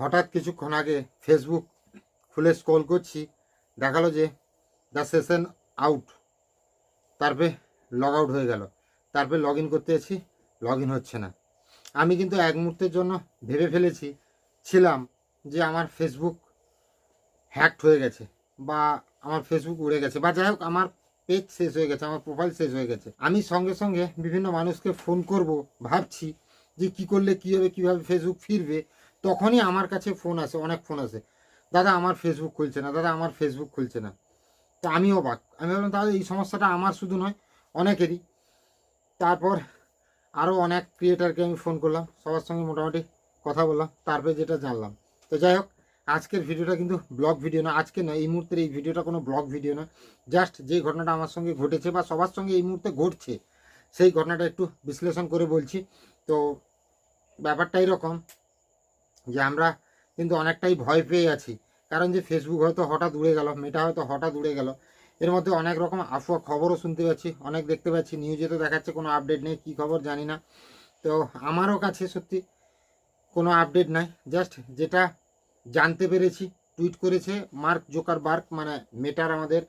হঠাৎ কিছুক্ষণ আগে ফেসবুক খুলে স্ক্রল করছি, দেখাল যে দ্য সেশন আউট তারপরে লগ আউট হয়ে গেল। তারপরে লগ ইন করতে এসেছি লগ ইন হচ্ছে না। আমি কিন্তু এক মুহূর্তের জন্য ভেবে ফেলেছি, ছিলাম যে আমার ফেসবুক হ্যাকড হয়ে গেছে বা আমার ফেসবুক উড়ে গেছে বা যাই হোক, আমার পেজ শেষ হয়ে গেছে, আমার প্রোফাইল শেষ হয়ে গেছে। আমি সঙ্গে সঙ্গে বিভিন্ন মানুষকে ফোন করব, ভাবছি যে কি করলে, কী হবে, কীভাবে ফেসবুক ফিরবে তখনই আমার কাছে ফোন আসে, অনেক ফোন আসে। দাদা, আমার ফেসবুক খুলছে না। দাদা, আমার ফেসবুক খুলছে না। তো আমিও অবাক আমি ভাবলাম, তাহলে এই সমস্যাটা আমার শুধু নয়, অনেকেরই। তারপর আরও অনেক ক্রিয়েটারকে আমি ফোন করলাম, সবার সঙ্গে মোটামুটি কথা বললাম, তারপরে যেটা জানলাম। তো যাই হোক, আজকের ভিডিওটা কিন্তু ব্লগ ভিডিও না, আজকে না এই মুহূর্তের এই ভিডিওটা কোনো ব্লগ ভিডিও না। জাস্ট যে ঘটনাটা আমার সঙ্গে ঘটেছে বা সবার সঙ্গে এই মুহূর্তে ঘটছে, সেই ঘটনাটা একটু বিশ্লেষণ করে বলছি। তো ব্যাপারটা এরকম যে আমরা কিন্তু অনেকটাই ভয় পেয়ে আছি। কারণ যে ফেসবুক হয়তো হঠাৎ উড়ে গেল মেটা হয়তো হঠাৎ উড়ে গেল। এর মধ্যে অনেক রকম আফুয়া খবরও শুনতে পাচ্ছি, অনেক দেখতে পাচ্ছি। নিউজে তো দেখাচ্ছে কোনো আপডেট নেই, কী খবর জানি না। তো আমারও কাছে সত্যি কোনো আপডেট নাই। জাস্ট যেটা জানতে পেরেছি টুইট করেছে মার্ক জোকার বার্ক মানে মেটার আমাদের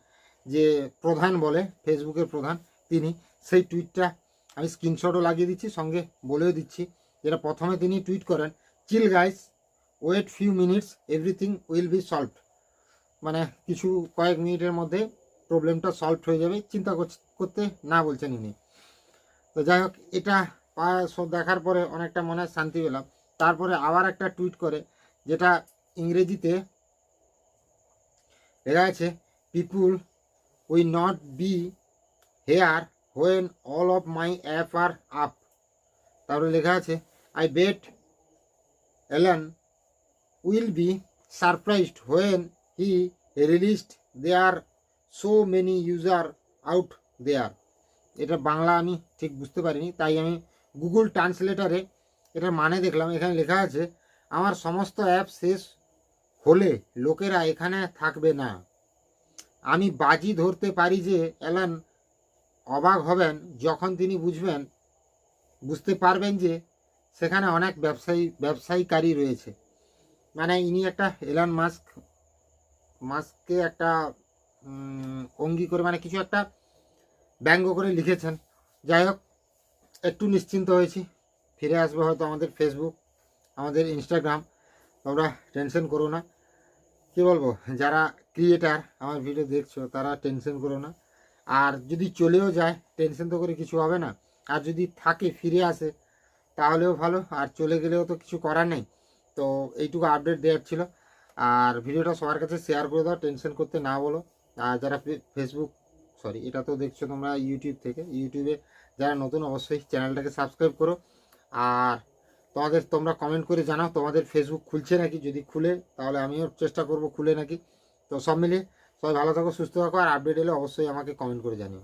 যে প্রধান বলে ফেসবুকের প্রধান তিনি, সেই টুইটটা আমি স্ক্রিনশটও লাগিয়ে দিচ্ছি, সঙ্গে বলেও দিচ্ছি। যেটা প্রথমে তিনি টুইট করেন chill guys wait few minutes, everything will be solved. মানে কিছু কয়েক মিনিটের মধ্যে প্রবলেমটা সলভ হয়ে যাবে, চিন্তা করতে না বলছেন ইনি তো যাই হোক, এটা দেখার পরে অনেকটা মনে শান্তি পেলাম তারপরে আবার একটা টুইট করে, যেটা ইংরেজিতে লেখা আছে, people we not be here when all of my app are up. তারপরে লেখা আছে, I bet Elon will be surprised when he released there so many user out there এটা বাংলা আমি ঠিক বুঝতে পারিনি, তাই আমি গুগল ট্রান্সলেটারে এটার মানে দেখলাম। এখানে লেখা আছে, আমার সমস্ত অ্যাপ শেষ হলে লোকেরা এখানে থাকবে না। আমি বাজি ধরতে পারি যে অ্যালান অবাক হবেন যখন তিনি বুঝবেন, বুঝতে পারবেন যে সেখানে অনেক ব্যবসায়ী, ব্যবসায়ীকারী রয়েছে। মানে ইনি একটা এলান মাস্ক মাস্ককে একটা অঙ্গি করে মানে কিছু একটা ব্যঙ্গ করে লিখেছেন। যাই হোক, একটু নিশ্চিন্ত হয়েছি। ফিরে আসবে হয়তো আমাদের ফেসবুক আমাদের ইনস্টাগ্রাম তোমরা টেনশন করো না। কী বলব, যারা ক্রিয়েটার আমার ভিডিও দেখছ, তারা টেনশন করো না। আর যদি চলেও যায়, টেনশন তো করে কিছু হবে না। আর যদি থাকে, ফিরে আসে, তাহলেও ভালো। আর চলে গেলেও তো কিছু করার নেই। তো এইটুকু আপডেট দেওয়ার ছিল। আর ভিডিওটা সবার কাছে শেয়ার করে দাও টেনশন করতে না বলো। আর যারা ফেসবুক সরি এটা তো দেখছ তোমরা ইউটিউব থেকে। ইউটিউবে যারা নতুন, অবশ্যই চ্যানেলটাকে সাবস্ক্রাইব করো। আর তোমাদের, তোমরা কমেন্ট করে জানাও, তোমাদের ফেসবুক খুলছে নাকি? যদি খুলে, তাহলে আমিও চেষ্টা করব খুলে নাকি। তো সব মিলিয়ে সবাই ভালো থাকো, সুস্থ থাকো। আর আপডেট এলে অবশ্যই আমাকে কমেন্ট করে জানিও।